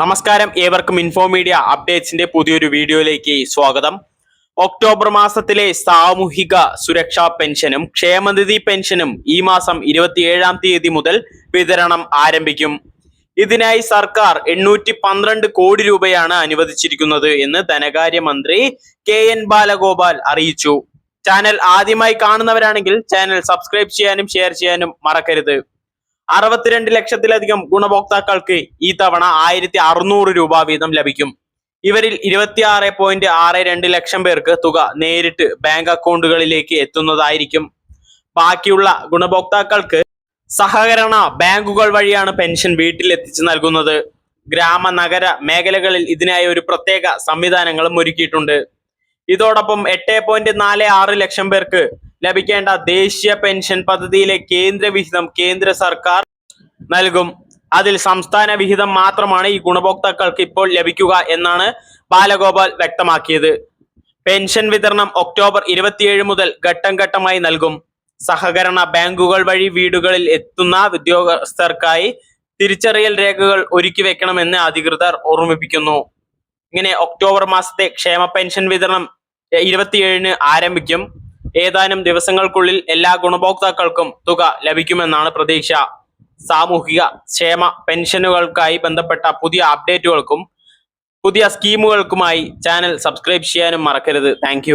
നമസ്കാരം. ഏവർക്കും info media അപ്ഡേറ്റ്സിന്റെ പുതിയൊരു വീഡിയോയിലേക്ക് സ്വാഗതം. ഒക്ടോബർ മാസത്തിലെ സാമൂഹിക സുരക്ഷാ പെൻഷനും ക്ഷേമനിധി പെൻഷനും ഈ മാസം ഇരുപത്തിയേഴാം തീയതി മുതൽ വിതരണം ആരംഭിക്കും. ഇതിനായി സർക്കാർ എണ്ണൂറ്റി പന്ത്രണ്ട് കോടി രൂപയാണ് അനുവദിച്ചിരിക്കുന്നത് എന്ന് ധനകാര്യമന്ത്രി കെ എൻ ബാലഗോപാൽ അറിയിച്ചു. ചാനൽ ആദ്യമായി കാണുന്നവരാണെങ്കിൽ ചാനൽ സബ്സ്ക്രൈബ് ചെയ്യാനും ഷെയർ ചെയ്യാനും മറക്കരുത്. അറുപത്തിരണ്ട് ലക്ഷത്തിലധികം ഗുണഭോക്താക്കൾക്ക് ഈ തവണ ആയിരത്തി അറുന്നൂറ് രൂപ വീതം ലഭിക്കും. ഇവരിൽ ഇരുപത്തിയാറ് പോയിന്റ് ആറ് രണ്ട് ലക്ഷം പേർക്ക് തുക നേരിട്ട് ബാങ്ക് അക്കൗണ്ടുകളിലേക്ക് എത്തുന്നതായിരിക്കും. ബാക്കിയുള്ള ഗുണഭോക്താക്കൾക്ക് സഹകരണ ബാങ്കുകൾ വഴിയാണ് പെൻഷൻ വീട്ടിൽ എത്തിച്ചു നൽകുന്നത്. ഗ്രാമ നഗര മേഖലകളിൽ ഇതിനായി ഒരു പ്രത്യേക സംവിധാനങ്ങളും ഒരുക്കിയിട്ടുണ്ട്. ഇതോടൊപ്പം എട്ട് പോയിന്റ് നാല് ആറ് ലക്ഷം പേർക്ക് ലഭിക്കേണ്ട ദേശീയ പെൻഷൻ പദ്ധതിയിലെ കേന്ദ്ര വിഹിതം കേന്ദ്ര സർക്കാർ നൽകും. അതിൽ സംസ്ഥാന വിഹിതം മാത്രമാണ് ഈ ഗുണഭോക്താക്കൾക്ക് ഇപ്പോൾ ലഭിക്കുക എന്നാണ് ബാലഗോപാൽ വ്യക്തമാക്കിയത്. പെൻഷൻ വിതരണം ഒക്ടോബർ ഇരുപത്തിയേഴ് മുതൽ ഘട്ടം ഘട്ടമായി നൽകും. സഹകരണ ബാങ്കുകൾ വഴി വീടുകളിൽ എത്തുന്ന ഉദ്യോഗസ്ഥർക്കായി തിരിച്ചറിയൽ രേഖകൾ ഒരുക്കി വെക്കണമെന്ന് അധികൃതർ ഓർമ്മിപ്പിക്കുന്നു. ഇങ്ങനെ ഒക്ടോബർ മാസത്തെ ക്ഷേമ പെൻഷൻ വിതരണം ഇരുപത്തിയേഴിന് ആരംഭിക്കും. ഏതാനും ദിവസങ്ങൾക്കുള്ളിൽ എല്ലാ ഗുണഭോക്താക്കൾക്കും തുക ലഭിക്കുമെന്നാണ് പ്രതീക്ഷ. സാമൂഹിക ക്ഷേമ പെൻഷനുകൾക്കായി ബന്ധപ്പെട്ട പുതിയ അപ്ഡേറ്റുകൾക്കും പുതിയ സ്കീമുകൾക്കുമായി ചാനൽ സബ്സ്ക്രൈബ് ചെയ്യാനും മറക്കരുത്. താങ്ക്